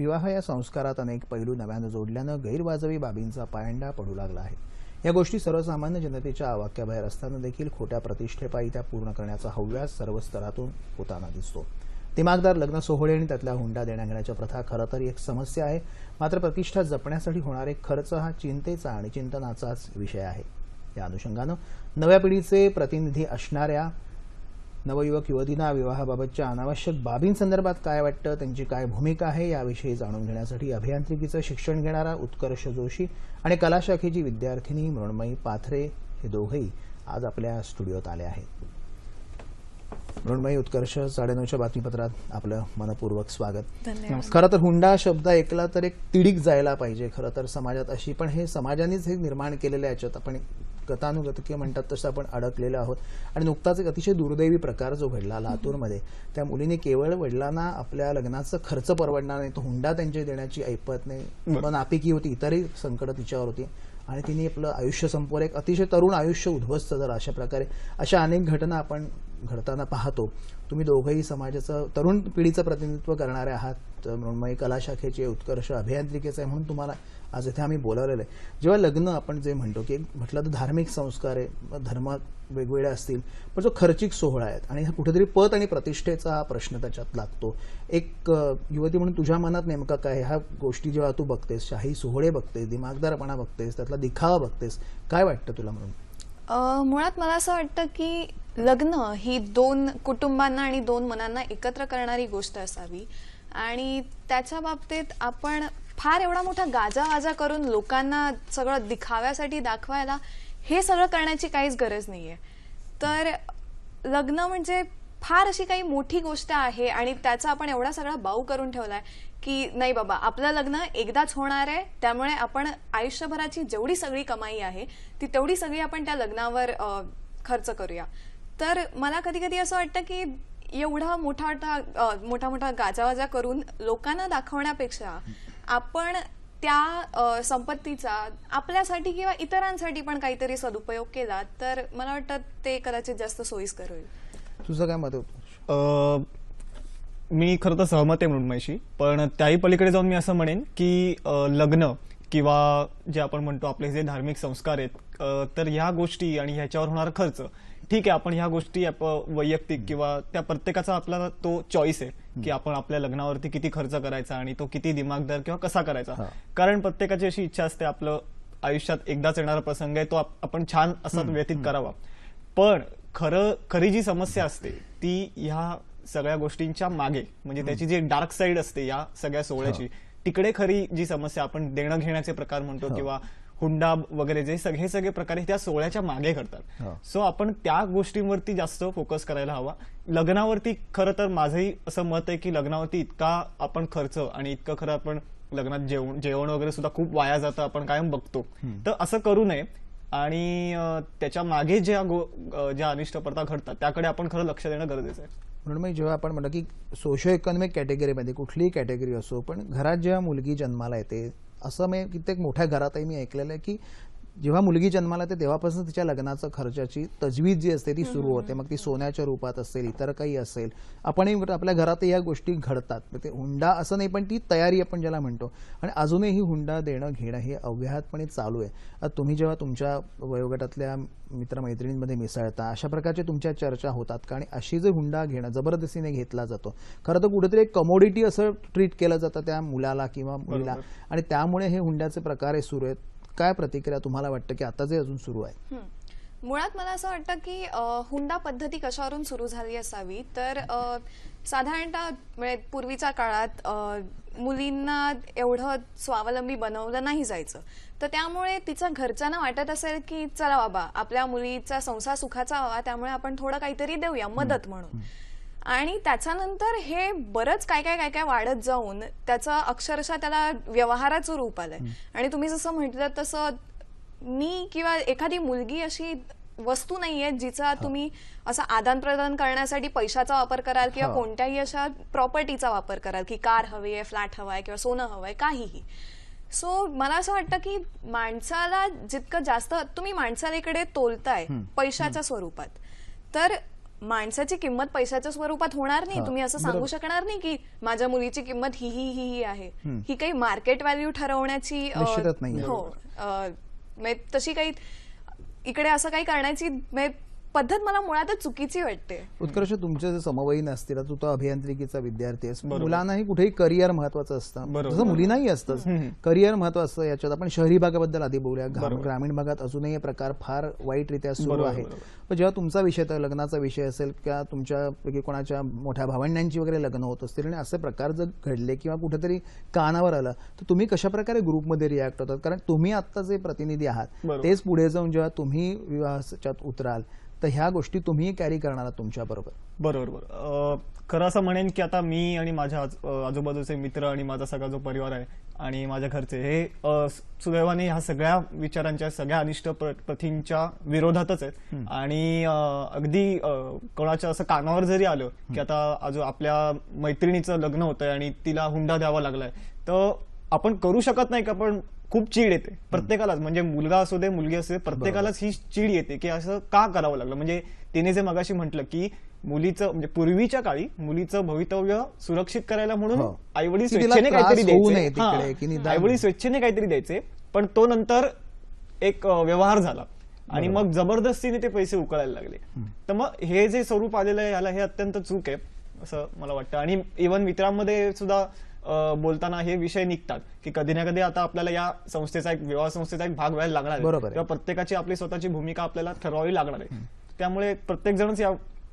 विवाह या संस्कारात अनेक पैलू नव्यानं जोडल्यानं गैरवाजवी बाबींचा पायंडा पडू लागला आहे. या गोष्टी सर्वसामान्य जनतेच्या आवाक्याबाहेर असताना देखील खोट्या प्रतिष्ठेपायी त्या पूर्ण करण्याचा हव्यास सर्व स्तरातून होताना दिसतो. दिमागदार लग्न सोहळे आणि त्यातल्या हुंडा देण्याघेण्याच्या प्रथा खरं तर एक समस्या आहे. मात्र प्रतिष्ठा जपण्यासाठी होणारे खर्च हा चिंतेचा आणि चिंतनाचाच विषय आहे. या अनुषंगानं नव्या पिढीचे प्रतिनिधी असणाऱ्या नवयुवक युवतींना विवाहाबाबतच्या अनावश्यक बाबींसंदर्भात काय वाटतं त्यांची काय भूमिका आहे याविषयी जाणून घेण्यासाठी अभियांत्रिकीचं शिक्षण घेणारा उत्कर्ष जोशी आणि कला शाखेची विद्यार्थिनी मृण्मयी पाथरे हे दोघेही आज आपल्या स्टुडिओत आले आहेत. मृण्मयी उत्कर्ष साडेनऊच्या बातमीपत्रात आपलं मनपूर्वक स्वागत. खरं तर हुंडा शब्द ऐकला तर एक तिडीक जायला पाहिजे खरं तर समाजात अशी पण हे समाजानेच हे निर्माण केलेलं याच्यात आपण गतानुगतकीय म्हणतात तसं आपण अडकलेलो आहोत. आणि नुकताच एक अतिशय दुर्दैवी प्रकार जो घडला लातूरमध्ये त्या मुलीने केवळ वडिलांना आपल्या लग्नाचा खर्च परवडणार नाही तो हुंडा त्यांच्या देण्याची ऐपत नाही मग नापिकी होती इतरही संकट तिच्यावर होती. आणि तिने आपलं आयुष्य संपवलं. एक अतिशय तरुण आयुष्य उद्ध्वस्त झालं अशा प्रकारे. अशा अनेक घटना आपण घडताना पाहतो. तुम्ही दोघंही समाजाचं तरुण पिढीचं प्रतिनिधित्व करणारे आहात. मृण्मयी कला शाखेचे उत्कर्ष अभियांत्रिकेचे आहे म्हणून तुम्हाला आज इथे आम्ही बोलावलेलं आहे. जेव्हा लग्न आपण जे म्हणतो की म्हटलं तर धार्मिक संस्कार आहे धर्म वेगवेगळे असतील पण जो खर्चिक सोहळा आहे आणि हा कुठेतरी पत आणि प्रतिष्ठेचा हा प्रश्न त्याच्यात लागतो. एक युवती म्हणून तुझ्या मनात नेमका काय ह्या गोष्टी जेव्हा तू बघतेस शाही सोहळे बघतेस दिमागदारपणा बघतेस त्यातला दिखावा बघतेस काय वाटतं तुला म्हणून? मुळात मला असं वाटतं की लग्न ही दोन कुटुंबांना आणि दोन मनांना एकत्र करणारी गोष्ट असावी. आणि त्याच्या बाबतीत आपण फार एवढा मोठा गाजावाजा करून लोकांना सगळं दिखाव्यासाठी दाखवायला हे सगळं करण्याची काहीच गरज नाहीये. तर लग्न म्हणजे फार अशी काही मोठी गोष्ट आहे आणि त्याचा आपण एवढा सगळा बाऊ करून ठेवलाय की नाही बाबा आपलं लग्न एकदाच होणार आहे त्यामुळे आपण आयुष्यभराची जेवढी सगळी कमाई आहे ती तेवढी सगळी आपण त्या लग्नावर खर्च करूया. तर मला कधी कधी असं वाटतं की एवढा मोठा मोठा मोठा मोठा गाजावाजा करून लोकांना दाखवण्यापेक्षा आपण त्या संपत्तीचा आपल्यासाठी किंवा इतरांसाठी पण काहीतरी सदुपयोग केला तर मला वाटतं ते कदाचित जास्त सोयीस्कर होईल. तुझं काय मत होतं मी खरं तर सहमत आहे मृण्मयशी पण त्याही पलीकडे जाऊन मी असं म्हणेन की लग्न किंवा जे आपण म्हणतो आपले जे धार्मिक संस्कार आहेत तर ह्या गोष्टी आणि ह्याच्यावर होणारा खर्च ठीक आहे आपण ह्या गोष्टी आप- वैयक्तिक किंवा त्या प्रत्येकाचा आपला तो चॉईस आहे की आपण आपल्या लग्नावरती किती खर्च करायचा आणि तो किती दिमागदार किंवा कसा करायचा. कारण प्रत्येकाची अशी इच्छा असते आपलं आयुष्यात एकदाच येणारा प्रसंग आहे तो आप- आपण छान असा व्यतीत करावा. पण खरं खरी जी समस्या असते ती ह्या सगळ्या गोष्टींच्या मागे म्हणजे त्याची जी डार्क साईड असते या सगळ्या सोहळ्याची तिकडे खरी जी समस्या आपण देणं घेण्याचे प्रकार म्हणतो किंवा हुंडा वगैरे जे सगळे सगळे प्रकार हे त्या सोहळ्याच्या मागे हो. घडतात सो आपण त्या गोष्टींवरती जास्त फोकस करायला हवा. लग्नावरती खरं तर माझंही असं मत आहे की लग्नावरती इतका आपण खर्च आणि इतकं खरं आपण लग्नात जेवण जेवण वगैरे सुद्धा खूप वाया जातं आपण कायम बघतो. तर असं करू नये. आणि त्याच्यामागे ज्या ज्या अनिष्ट प्रथा घडतात त्याकडे आपण खरं लक्ष देणं गरजेचं आहे. म्हणून मग जेव्हा आपण म्हटलं की सोशो इकॉनॉमिक कॅटेगरीमध्ये कुठलीही कॅटेगरी असो पण घरात जेव्हा मुलगी जन्माला येते असं मी कित्येक मोठ्या घरातही मी ऐकलेलं आहे की जेव्हा मुलगी जन्माला येते तेव्हापासून तिच्या लग्नाचं खर्चाची तजवीज जी असते ती सुरू होते. मग ती सोन्याच्या रूपात असेल इतर काही असेल. आपणही आपल्या घरात या गोष्टी घडतात. ते हुंडा असं नाही पण ती तयारी आपण ज्याला म्हणतो. आणि अजूनही हुंडा देणं घेणं हे अव्याहतपणे चालू आहे. आता तुम्ही जेव्हा तुमच्या वयोगटातल्या मित्रमैत्रिणींमध्ये मिसळता अशा प्रकारच्या तुमच्या चर्चा होतात का? आणि अशी जे हुंडा घेणं जबरदस्तीने घेतला जातो खरं तर कुठेतरी एक कमोडिटी असं ट्रीट केलं जातं त्या मुलाला किंवा मुलीला. आणि त्यामुळे हे हुंड्याचे प्रकार हे सुरू आहेत. काय प्रतिक्रिया तुम्हाला वाटतं की आता जे अजून सुरू आहे. मुळात मला असं वाटतं की हुंडा पद्धती कशावरून सुरू झाली असावी? तर साधारणतः म्हणजे पूर्वीच्या काळात मुलींना एवढं स्वावलंबी बनवलं नाही जायचं. तर त्यामुळे तिच्या घरच्यांना वाटत असेल की चला बाबा आपल्या मुलीचा संसार सुखाचा व्हावा त्यामुळे आपण थोडं काहीतरी देऊया मदत म्हणून. आणि त्याच्यानंतर हे बरंच काय काय काय काय वाढत जाऊन त्याचं अक्षरशः त्याला व्यवहाराचं रूप आलंय. आणि तुम्ही जसं म्हटलं तसं मी किंवा एखादी मुलगी अशी वस्तू नाहीये जिचा तुम्ही असा आदान प्रदान करण्यासाठी पैशाचा वापर कराल किंवा. कोणत्याही अशा प्रॉपर्टीचा वापर कराल की कार हवी आहे फ्लॅट हवाय किंवा सोनं हवंय काहीही. सो मला असं वाटतं की माणसाला जितकं जास्त तुम्ही माणसाला इकडे तोलताय पैशाच्या स्वरूपात तर माणसाची किंमत पैशाच्या स्वरूपात होणार नाही. तुम्ही असं सांगू शकणार नाही की माझ्या मुलीची किंमत ही ही ही ही आहे. ही काही मार्केट व्हॅल्यू ठरवण्याची. हो म्हणजे तशी काही इकडे असं काही करण्याची म्हणजे पद्धत मला मुळातच चुकीची वाटते. उत्कर्ष तुमचे जे समवयीन असतील आता तू तो अभियांत्रिकीचा विद्यार्थी आहेस. मुलांनाही कुठेही करिअर महत्वाचं असतं. जसं मुलींनाही असतंच. करिअर महत्वाचं असतं याच्यात. आपण शहरी भागाबद्दल आधी बोलूया. ग्राम- ग्रामीण भागात अजूनही हे प्रकार फार वाईटरित्या सुरू आहे. पण जेव्हा तुमचा विषय तर लग्नाचा विषय असेल किंवा तुमच्यापैकी कोणाच्या मोठ्या भावंडांची वगैरे लग्न होत असतील आणि असे प्रकार जर घडले किंवा कुठेतरी कानावर आलं तर तुम्ही कशा प्रकारे ग्रुपमध्ये रिॲक्ट होतात कारण तुम्ही आत्ता जे प्रतिनिधी आहात. तेच पुढे जाऊन जेव्हा तुम्ही विवाहाच्यात उतराल तर ह्या गोष्टी तुम्ही कॅरी करणार आहात तुमच्या बरोबर. बरोबर बरोबर. खरं असं म्हणेन की आता मी आणि माझ्या आजूबाजूचे मित्र आणि माझा सगळा जो परिवार आहे आणि माझ्या घरचे हे सुदैवाने ह्या सगळ्या विचारांच्या सगळ्या अनिष्ट प्र- प्रथींच्या विरोधातच आहेत. आणि अगदी कोणाच्या असं कानावर जरी आलं की आता आजू आपल्या मैत्रिणीचं लग्न होतंय आणि तिला हुंडा द्यावा लागलाय तर आपण करू शकत नाही का? पण खूप चीड येते. प्रत्येकालाच म्हणजे मुलगा असू दे मुलगी असू दे प्रत्येकालाच ही चीड येते की असं का करावं लागलं? म्हणजे तिने जे मगाशी म्हटलं की मुलीचं म्हणजे पूर्वीच्या काळी मुलीचं भवितव्य सुरक्षित करायला म्हणून हो. आईवडील स्वेच्छेने काहीतरी द्यायचे. आईवडील स्वेच्छेने काहीतरी द्यायचे पण तो नंतर एक व्यवहार झाला. आणि मग जबरदस्तीने ते पैसे उकळायला लागले. तर मग हे जे स्वरूप आलेलं आहे याला हे अत्यंत चूक आहे असं मला वाटतं. आणि इव्हन मित्रांमध्ये सुद्धा बोलताना हे विषय निघतात की कधी ना कधी आता आपल्याला या संस्थेचा एक विवाह संस्थेचा एक भाग व्हायला लागणार आहे. किंवा प्रत्येकाची आपली स्वतःची भूमिका आपल्याला ठरवावी लागणार आहे. त्यामुळे प्रत्येक जणच या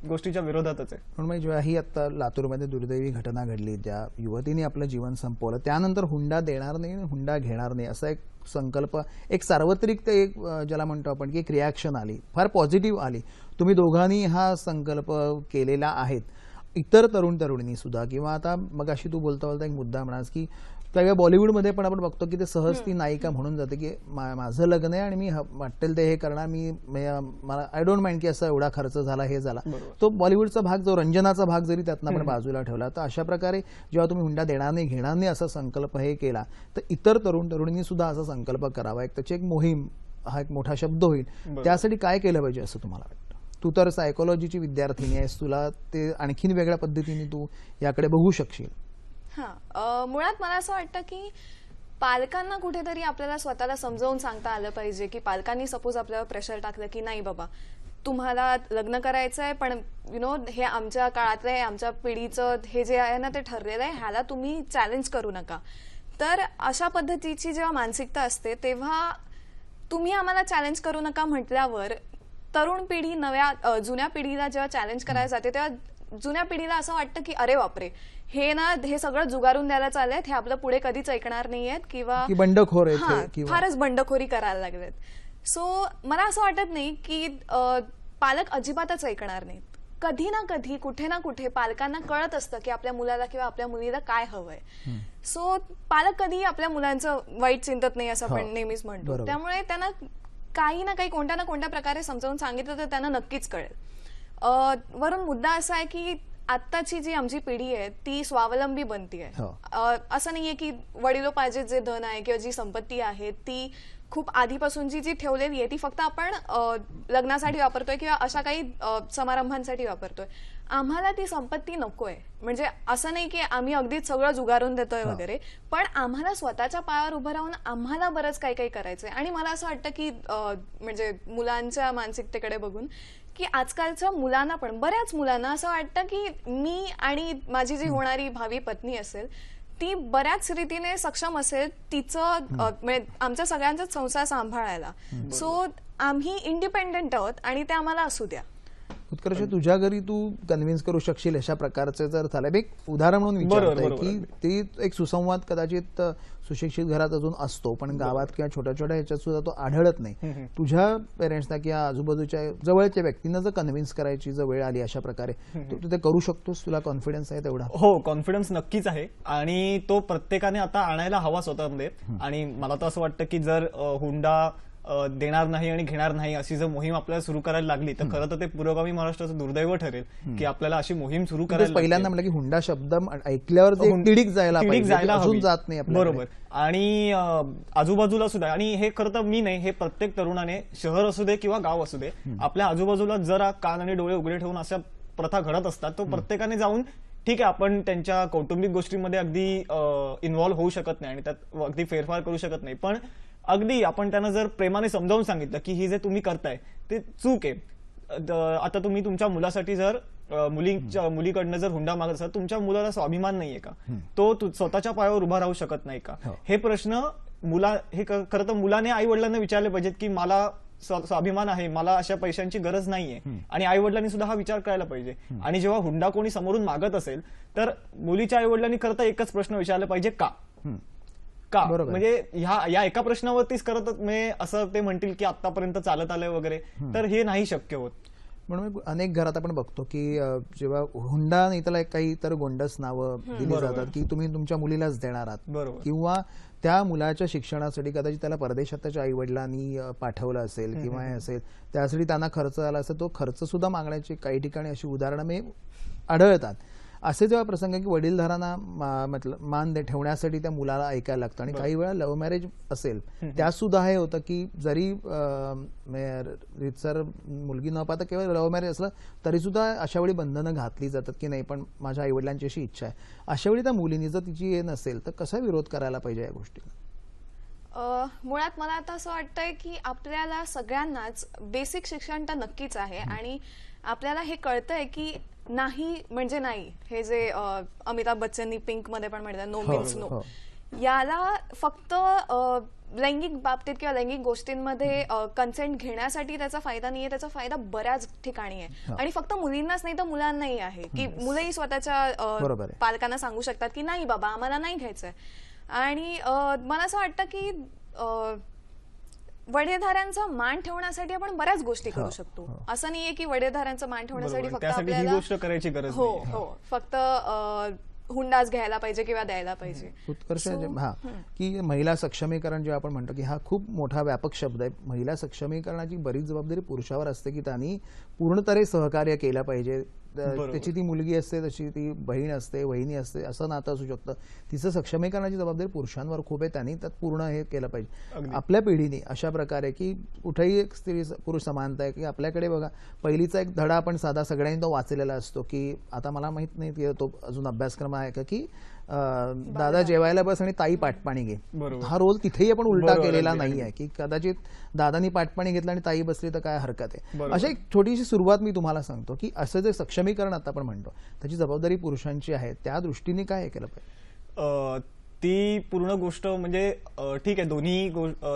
गोष्टीच्या विरोधातच आहे. म्हणून जेव्हा ही आता लातूरमध्ये दुर्दैवी घटना घडली ज्या युवतीने आपलं जीवन संपवलं त्यानंतर हुंडा देणार नाही हुंडा घेणार नाही असा एक संकल्प एक सार्वत्रिक ते एक ज्याला म्हणतो आपण की एक रिॲक्शन आली फार पॉझिटिव्ह आली. तुम्ही दोघांनी हा संकल्प केलेला आहेत. इतर तरुण तरुणींनी सुद्धा किंवा आता मग अशी तू बोलता बोलता एक मुद्दा म्हणास की सगळ्या बॉलिवूडमध्ये पण आपण बघतो की ते सहज ती नायिका म्हणून जाते की माझं लग्न आहे आणि मी वाटेल ते हे करणार मी मला आय डोंट माइंड की असं एवढा खर्च झाला हे झाला. तो बॉलिवूडचा भाग जो रंजनाचा भाग जरी त्यातनं आपण बाजूला ठेवला तर अशा प्रकारे जेव्हा तुम्ही हुंडा देणार नाही घेणार नाही असा संकल्प हे केला तर इतर तरुण तरुणींनी सुद्धा असा संकल्प करावा. एक त्याची एक मोहीम हा एक मोठा शब्द होईल. त्यासाठी काय केलं पाहिजे असं तुम्हाला वाटतं? तू तर सायकोलॉजीची विद्यार्थिनी आहेस. तुला ते आणखीन वेगळ्या पद्धतीने तू याकडे बघू शकशील. हा. मुळात मला असं वाटतं की पालकांना कुठेतरी आपल्याला स्वतःला समजावून सांगता आलं पाहिजे की पालकांनी सपोज आपल्यावर प्रेशर टाकलं की नाही बाबा तुम्हाला लग्न करायचं आहे पण यु नो हे आमच्या काळातलं आहे आमच्या पिढीचं हे जे आहे ना ते ठरलेलं आहे ह्याला तुम्ही चॅलेंज करू नका. तर अशा पद्धतीची जेव्हा मानसिकता असते तेव्हा तुम्ही आम्हाला चॅलेंज करू नका म्हटल्यावर तरुण पिढी नव्या जुन्या पिढीला जेव्हा चॅलेंज करायला जाते तेव्हा जुन्या पिढीला असं वाटतं की अरे बापरे हे ना हे सगळं जुगारून द्यायला चाललेत हे आपलं पुढे कधीच ऐकणार नाहीयेत किंवा की बंडखोर फारच बंडखोरी करायला लागलेत. सो मला असं वाटत नाही की पालक अजिबातच ऐकणार नाहीत. कधी ना कधी कुठे ना कुठे पालकांना कळत असतं की आपल्या मुलाला किंवा आपल्या मुलीला काय हवंय. सो पालक कधीही आपल्या मुलांचं वाईट चिंतत नाही असं आपण नेहमीच म्हणतो. त्यामुळे त्यांना काही ना काही कोणत्या ना कोणत्या प्रकारे समजावून सांगितलं तर त्यांना नक्कीच कळेल. अ, वरून मुद्दा असा आहे की आत्ताची जी आमची पिढी आहे ती स्वावलंबी बनतीये. हो. अ, असं नाहीये की वडिलोपार्जित जे धन आहे किंवा जी संपत्ती आहे ती खूप आधीपासूनची जी ठेवलेली आहे ती फक्त आपण लग्नासाठी वापरतोय किंवा अशा काही समारंभांसाठी वापरतोय. आम्हाला ती संपत्ती नकोय. म्हणजे असं नाही की आम्ही अगदीच सगळं जुगारून देतोय वगैरे पण आम्हाला स्वतःच्या पायावर उभं राहून आम्हाला बरंच काही काही करायचंय. आणि मला असं वाटतं की म्हणजे मुलांच्या मानसिकतेकडे बघून की आजकालच्या मुलांना पण बऱ्याच मुलांना असं वाटतं की मी आणि माझी जी होणारी भावी पत्नी असेल ती बऱ्याच रीतीने सक्षम असेल तिचं म्हणजे आमच्या सगळ्यांचाच संसार सांभाळायला. सो आम्ही इंडिपेंडेंट आहोत आणि ते आम्हाला असू द्या. उत्कर्ष तुझ्या घरी तू कन्व्हिन्स करू शकशील अशा प्रकारचे जर झालं एक उदाहरण म्हणून विचारतोय की ती एक सुसंवाद कदाचित सुशिक्षित घरात अजून असतो पण गावात किंवा छोट्या छोट्या ह्याच्यात सुद्धा तो आढळत नाही. तुझ्या पेरेंट्सना किंवा आजूबाजूच्या जवळच्या व्यक्तींना जर कन्व्हिन्स करायची जर वेळ आली अशा प्रकारे तू तू ते करू शकतोस? तुला कॉन्फिडन्स आहे तेवढा? हो कॉन्फिडन्स नक्कीच आहे. आणि तो प्रत्येकाने आता आणायला हवा स्वतःमध्ये. आणि मला तर असं वाटतं की जर हुंडा देणार नाही आणि घेणार नाही अशी जर मोहीम आपल्याला सुरू करायला लागली तर खरं तर ते पुरोगामी महाराष्ट्राचं दुर्दैव ठरेल की आपल्याला अशी मोहीम सुरू तेच करायला पहिल्यांदा म्हटलं की हुंडा शब्द ऐकल्यावर जायला जायला हवी. जात नाही. बरोबर. आणि आजूबाजूला सुद्धा आणि हे खरं तर मी नाही हे प्रत्येक तरुणाने शहर असू दे किंवा गाव असू दे आपल्या आजूबाजूला जरा कान आणि डोळे उघडे ठेवून अशा प्रथा घडत असतात तो प्रत्येकाने जाऊन ठीक आहे आपण त्यांच्या कौटुंबिक गोष्टींमध्ये अगदी इन्व्हॉल्व्ह होऊ शकत नाही आणि त्यात अगदी फेरफार करू शकत नाही पण अगदी आपण त्यांना जर प्रेमाने समजावून सांगितलं की ही जे तुम्ही करताय ते चूक आहे. आता तुम्ही तुमच्या मुलासाठी जर मुलीच्या मुलीकडनं जर हुंडा मागत असाल तुमच्या मुलाला स्वाभिमान नाहीये का? तो तु- स्वतःच्या पायावर उभा राहू शकत नाही का? हो. हे प्रश्न मुला हे खरं तर मुलाने आई वडिलांना विचारले पाहिजेत की मला स्व- स्वाभिमान आहे मला अशा पैशांची गरज नाहीये. आणि आई वडिलांनी सुद्धा हा विचार करायला पाहिजे. आणि जेव्हा हुंडा कोणी समोरून मागत असेल तर मुलीच्या आई वडिलांनी खरं तर एकच प्रश्न विचारला पाहिजे का? का? बरोबर. म्हणजे ह्या या एका प्रश्नावरतीच करत म्हणजे असं ते म्हणतील की आतापर्यंत चालत आलंय वगैरे तर हे नाही शक्य होत. म्हणून अनेक घरात आपण बघतो की जेव्हा हुंडा नाही त्याला काही तर गोंडस नावं दिली. जातात की तुम्ही तुमच्या मुलीलाच देणार आहात. बरोबर. किंवा त्या मुलाच्या शिक्षणासाठी कदाचित त्याला परदेशात त्याच्या आई वडिलांनी पाठवलं असेल किंवा हे असेल त्यासाठी त्यांना खर्च आला असेल तो खर्च सुद्धा मागण्याची काही ठिकाणी अशी उदाहरणं मी आढळतात. असे जेव्हा प्रसंग आहे की वडीलधारांना मा- मतलब मान दे ठेवण्यासाठी त्या मुलाला ऐकायला लागतं. आणि काही वेळा लव्ह मॅरेज असेल त्यात सुद्धा हे होतं की जरी रितसर मुलगी न पाहता केवळ लव्ह मॅरेज असलं तरी सुद्धा अशा वेळी बंधनं घातली जातात की नाही पण माझ्या आई वडिलांची अशी इच्छा आहे. अशा वेळी त्या मुलीनी जर तिची हे नसेल तर कसा विरोध करायला पाहिजे या गोष्टीला अ, मुळात मला आता असं वाटतंय की आपल्याला सगळ्यांनाच बेसिक शिक्षण तर नक्कीच आहे. आणि आपल्याला हे कळतंय की नाही म्हणजे नाही. हे जे अमिताभ बच्चननी पिंकमध्ये पण म्हणतात नो मीन्स. नो याला फक्त लैंगिक बाबतीत किंवा लैंगिक गोष्टींमध्ये कन्सेंट घेण्यासाठी त्याचा फायदा नाहीये त्याचा फायदा बऱ्याच ठिकाणी आहे. आणि फक्त मुलींनाच नाही तर मुलांनाही आहे. की मुलंही स्वतःच्या. पालकांना सांगू शकतात की नाही बाबा आम्हाला नाही घ्यायचंय. आणि मला असं वाटतं की वडेधाऱ्यांचा मान ठेवण्यासाठी आपण बऱ्याच गोष्टी करू शकतो. असं नाहीये की वडेधाऱ्यांचा मान ठेवण्यासाठी. फक्त ही आपल्याला गोष्ट करायची गरज हो. हो. फक्त अ, हुंडाच घ्यायला पाहिजे किंवा द्यायला पाहिजे. उत्कर्ष So, जे- हा. की महिला सक्षमीकरण जेव्हा आपण म्हणतो की हा खूप मोठा व्यापक शब्द आहे. महिला सक्षमीकरणाची बरीच जबाबदारी पुरुषावर असते की त्यांनी पूर्णतरे सहकार्य केलं पाहिजे. त्याची ती मुलगी असते तशी ती बहीण असते वहिनी असते असं नातं असू शकतं. तिचं सक्षमीकरणाची जबाबदारी पुरुषांवर खूप आहे. त्यांनी त्यात पूर्ण हे केलं पाहिजे. आपल्या पिढीने अशा प्रकारे की कुठेही एक स्त्री पुरुष समानता आहे की आपल्याकडे बघा पहिलीचा एक धडा आपण साधा सगळ्यांनी तो वाचलेला असतो की आता मला माहीत नाही की तो अजून अभ्यासक्रम आहे का की दादा जेवायला बस आणि ताई पाटपाणी घे. बरोबर. हा रोल तिथेही आपण उलटा केलेला नाही आहे की कदाचित दादानी पाटपाणी घेतलं आणि ताई बसली तर काय हरकत आहे. अशा एक छोटीशी सुरुवात मी तुम्हाला सांगतो की असं जे सक्षमीकरण आता आपण म्हणतो त्याची जबाबदारी पुरुषांची आहे त्या दृष्टीने काय हे केलं पाहिजे? अ, ती पूर्ण गोष्ट म्हणजे ठीक आहे दोन्ही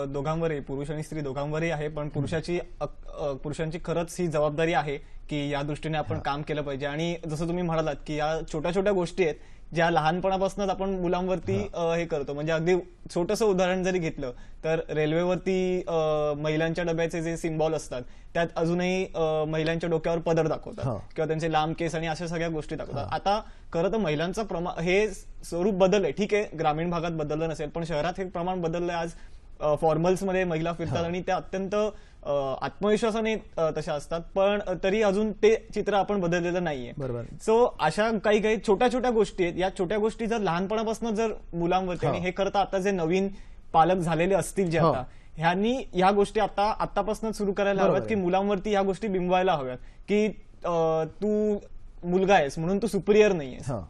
दोघांवरही पुरुष आणि स्त्री दोघांवरही आहे पण पुरुषाची पुरुषांची खरंच ही जबाबदारी आहे की या दृष्टीने आपण काम केलं पाहिजे. आणि जसं तुम्ही म्हणालात की या छोट्या छोट्या गोष्टी आहेत ज्या लहानपणापासूनच आपण मुलांवरती हे. करतो. म्हणजे अगदी छोटंसं उदाहरण जरी घेतलं तर रेल्वेवरती महिलांच्या डब्याचे जे सिम्बॉल असतात त्यात अजूनही महिलांच्या डोक्यावर पदर दाखवतात. किंवा त्यांचे लांब केस आणि अशा सगळ्या गोष्टी दाखवतात. आता खरं तर महिलांचं प्रमाण हे स्वरूप बदललंय. ठीक आहे ग्रामीण भागात बदललं नसेल पण शहरात हे प्रमाण बदललंय आज फॉर्मल्समध्ये महिला फिरतात आणि त्या अत्यंत आत्मविश्वासाने तशा असतात पण तरी अजून ते चित्र आपण बदललेलं नाहीये बरोबर. सो अशा काही काही छोट्या छोट्या गोष्टी आहेत या छोट्या गोष्टी जर लहानपणापासून जर मुलांवरती आणि हो. तर आता जे नवीन पालक झालेले असतील जे. आता ह्यांनी ह्या गोष्टी आता आतापासून सुरू करायला हव्यात की. मुलांवरती ह्या गोष्टी बिंबवायला हव्यात की तू मुलगा आहेस म्हणून तू सुपिरियर नाहीयेस हो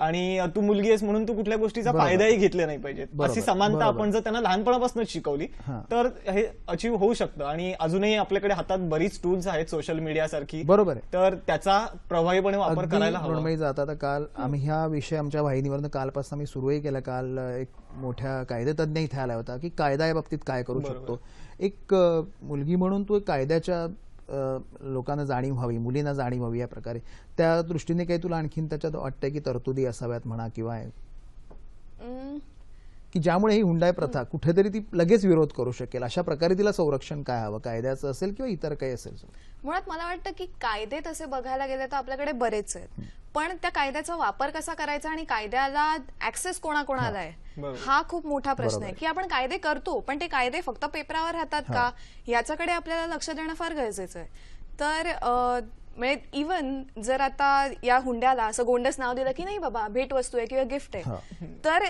आणि तू मुलगी आहेस म्हणून तू कुठल्या गोष्टीचा. फायदाही घेतले नाही पाहिजेत बरोबर, अशी समानता. आपण जर त्यांना लहानपणापासूनच शिकवली. तर हे अचीव होऊ शकतं आणि अजूनही आपल्याकडे हातात बरीच टूल्स आहेत सोशल मीडिया सारखी बरोबर आहे तर त्याचा प्रभावीपणे वापर करायला हवा तर काल आम्ही ह्या विषय आमच्या वाहिनीवरनं कालपासून आम्ही सुरूही केला काल एक मोठ्या कायदेतज्ञ इथे आला होता की कायदा या बाबतीत काय करू. शकतो एक मुलगी म्हणून तो एक कायद्याच्या लोकांना जाणीव व्हावी मुलींना जाणीव व्हावी या प्रकारे. त्या दृष्टीने काही तुला आणखीन त्याच्यात वाटतंय की तरतुदी असाव्यात म्हणा किंवा की ज्यामुळे ही हुंडाई प्रथा कुठेतरी ती लगेच विरोध करू शकेल. अशा प्रकारे तिला संरक्षण काय हवं? कायद्याचं असेल किंवा इतर काही असेल? मुळात मला वाटतं की कायदे तसे बघायला गेले तर आपल्याकडे बरेच आहेत. पण त्या कायद्याचा वापर कसा करायचा आणि कायद्याला ऍक्सेस कोणाकोणाला आहे. हा खूप मोठा प्रश्न आहे. की आपण कायदे करतो पण ते कायदे फक्त पेपरावर राहतात का? याच्याकडे आपल्याला लक्ष देणं फार गरजेचं आहे. तर म्हणजे इवन जर आता या हुंड्याला असं गोंडस नाव दिलं की नाही बाबा भेटवस्तू आहे किंवा गिफ्ट आहे. तर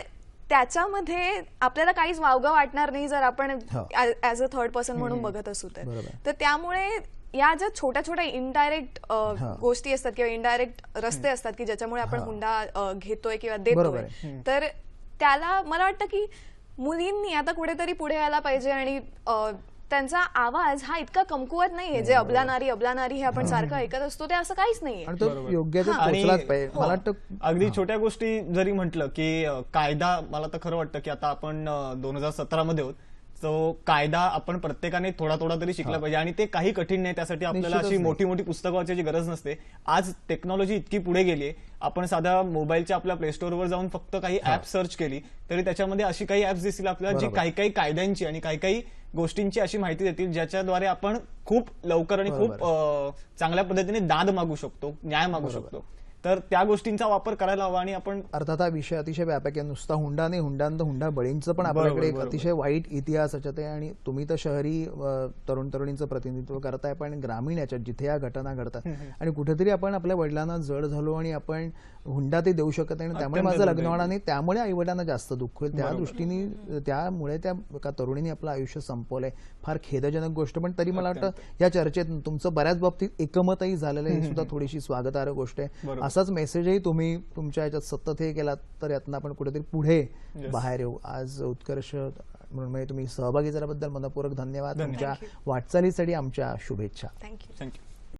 त्याच्यामध्ये आपल्याला काहीच वावगं वाटणार नाही जर आपण. ऍज अ थर्ड पर्सन म्हणून बघत असू तर त्यामुळे या ज्या छोट्या छोट्या इनडायरेक्ट. गोष्टी असतात किंवा इनडायरेक्ट रस्ते असतात की ज्याच्यामुळे आपण. हुंडा घेतोय किंवा देतोय. तर त्याला मला वाटतं की मुलींनी आता कुठेतरी पुढे यायला पाहिजे आणि त्यांचा आवाज हा इतका कमकुवत नाहीये जे अबला नारी अबला नारी हे आपण सारखं ऐकत असतो ते असं काहीच नाहीये. योग्य पाहिजे. हो. मला वाटतं अगदी छोट्या गोष्टी जरी म्हटलं की कायदा मला तर खरं वाटतं की आता आपण दोन हजार सतरा मध्ये आहोत. तो कायदा आपण प्रत्येकाने थोडा थोडा तरी शिकला पाहिजे. आणि ते काही कठीण नाही त्यासाठी आपल्याला अशी. मोठी मोठी पुस्तकं वाचायची गरज नसते. आज टेक्नॉलॉजी इतकी पुढे गेली आहे आपण साध्या मोबाईलच्या आपल्या प्ले स्टोअरवर जाऊन फक्त काही ऍप सर्च केली तरी त्याच्यामध्ये अशी काही ऍप्स दिसतील आपल्याला जी. काही काही कायद्यांची आणि काही काही गोष्टींची अशी माहिती देतील ज्याच्याद्वारे आपण खूप लवकर आणि खूप चांगल्या पद्धतीने दाद मागू शकतो न्याय मागू शकतो. तर त्या गोष्टींचा वापर करायला हवा आणि आपण अर्थात हा विषय अतिशय व्यापक आहे. नुसता हुंडा नाही हुंडांत हुंडा बळींचं पण आपल्याकडे एक. अतिशय वाईट इतिहास याच्यात आहे आणि तुम्ही तर शहरी तरुण तरुणींचं प्रतिनिधित्व करताय पण ग्रामीण याच्यात जिथे या घटना घडतात. आणि कुठेतरी आपण आपल्या वडिलांना जड झालो आणि आपण हुंडा ते देऊ शकत नाही. आणि त्यामुळे माझं लग्न. होणार नाही. त्यामुळे आई वडिलांना जास्त दुःख होईल. त्या. दृष्टीने त्यामुळे त्या एका तरुणीने आपलं आयुष्य संपवलंय. फार खेदजनक गोष्ट पण तरी मला वाटतं या चर्चेत तुमचं बऱ्याच बाबतीत एकमतही झालेलं आहे. ही सुद्धा थोडीशी स्वागतार्ह गोष्ट आहे. असाच मेसेजही तुम्ही तुमच्या याच्यात सतत हे केलात तर यातनं आपण कुठेतरी पुढे. बाहेर येऊ. आज उत्कर्ष म्हणून म्हणजे तुम्ही सहभागी झाल्याबद्दल मनपूर्वक धन्यवाद. धन्यवाद. तुमच्या वाटचालीसाठी आमच्या शुभेच्छा. Thank you thank you